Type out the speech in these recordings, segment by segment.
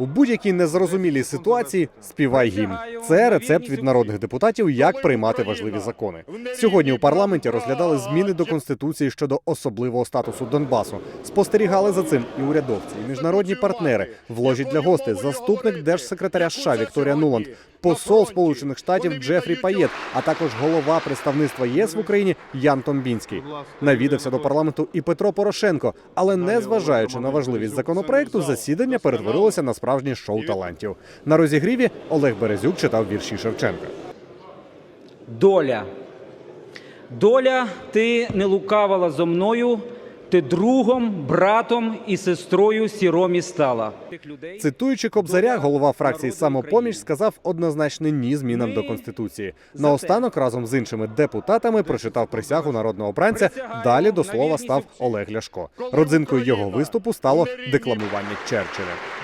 У будь-якій незрозумілій ситуації співай гімн. Це рецепт від народних депутатів, як приймати важливі закони. Сьогодні у парламенті розглядали зміни до конституції щодо особливого статусу Донбасу. Спостерігали за цим і урядовці, і міжнародні партнери. В ложі для гостей заступник держсекретаря США Вікторія Нуланд, посол Сполучених Штатів Джефрі Паєт, а також голова представництва ЄС в Україні Ян Томбінський. Навідався до парламенту і Петро Порошенко, але не зважаючи на важливість законопроекту, засідання перетворилося на справжнє шоу талантів. На розігріві Олег Березюк читав вірші Шевченка. Доля. Доля, ти не лукавила зо мною, ти другом, братом і сестрою сіромі стала. Цитуючи Кобзаря, голова фракції самопоміч сказав однозначне ні змінам до конституції. Наостанок разом з іншими депутатами прочитав присягу народного обранця. Далі до слова став Олег Ляшко. Родзинкою його виступу стало декламування Черчилля.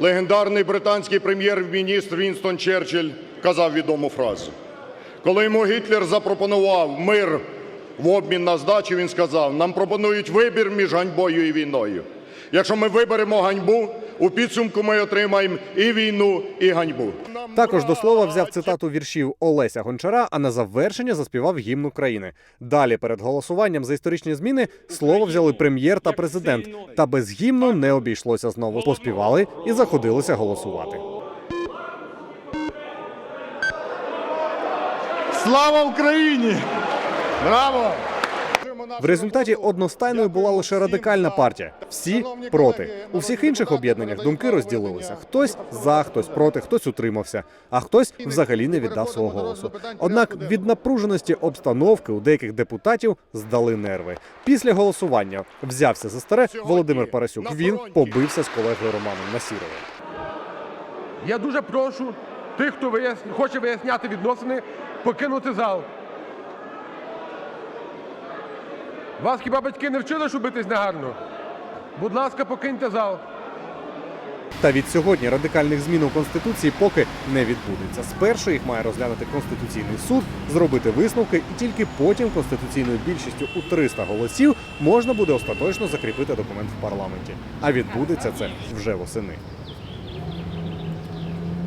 Легендарний британський прем'єр-міністр Вінстон Черчилль казав відому фразу. Коли йому Гітлер запропонував мир в обмін на здачу, він сказав: нам пропонують вибір між ганьбою і війною. Якщо ми виберемо ганьбу, у підсумку ми отримаємо і війну, і ганьбу. Також до слова взяв цитату віршів Олеся Гончара, а на завершення заспівав гімн України. Далі перед голосуванням за історичні зміни слово взяли прем'єр та президент. Та без гімну не обійшлося знову. Поспівали і заходилися голосувати. Слава Україні! Браво! В результаті одностайною була лише радикальна партія. Всі проти. У всіх інших об'єднаннях думки розділилися. Хтось за, хтось проти, хтось утримався, а хтось взагалі не віддав свого голосу. Однак від напруженості обстановки у деяких депутатів здали нерви. Після голосування взявся за старе Володимир Парасюк. Він побився з колегою Романом Насіровим. Я дуже прошу тих, хто виясн... хоче виясняти відносини, покинути зал. Вас хіба батьки не вчили, що битись негарно? Будь ласка, покиньте зал. Та від сьогодні радикальних змін у конституції поки не відбудеться. Спершу їх має розглянути конституційний суд, зробити висновки, і тільки потім конституційною більшістю у 300 голосів можна буде остаточно закріпити документ в парламенті. А відбудеться це вже восени.